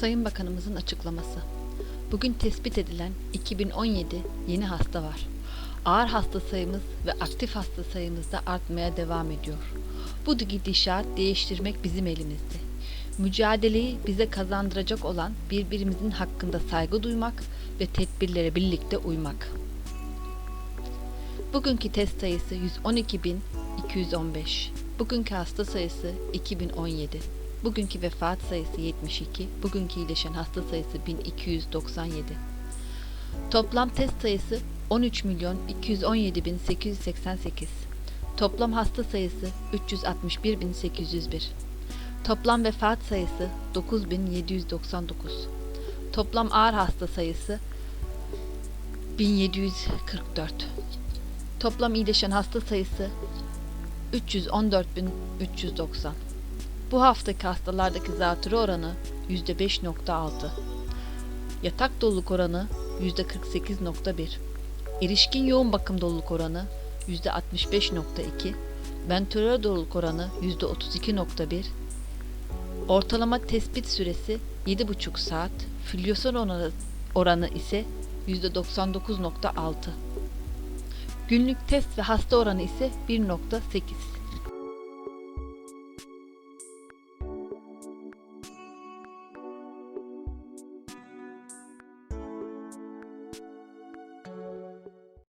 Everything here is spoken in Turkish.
Sayın Bakanımızın açıklaması. Bugün tespit edilen 2017 yeni hasta var. Ağır hasta sayımız ve aktif hasta sayımız da artmaya devam ediyor. Bu gidişat değiştirmek bizim elimizde. Mücadeleyi bize kazandıracak olan birbirimizin hakkında saygı duymak ve tedbirlere birlikte uymak. Bugünkü test sayısı 112.215. Bugünkü hasta sayısı 2017. Bugünkü vefat sayısı 72. Bugünkü iyileşen hasta sayısı 1297. Toplam test sayısı 13 milyon 217 bin 888. Toplam hasta sayısı 361 bin 801. Toplam vefat sayısı 9799. Toplam ağır hasta sayısı 1744. Toplam iyileşen hasta sayısı 314.390. Bu haftaki hastalardaki zatürre oranı %5.6. Yatak doluluk oranı %48.1. Erişkin yoğun bakım doluluk oranı %65.2. Ventülatör doluluk oranı %32.1. Ortalama tespit süresi 7,5 saat. Filyosyon oranı, oranı ise %99.6. Günlük test ve hasta oranı ise 1.8.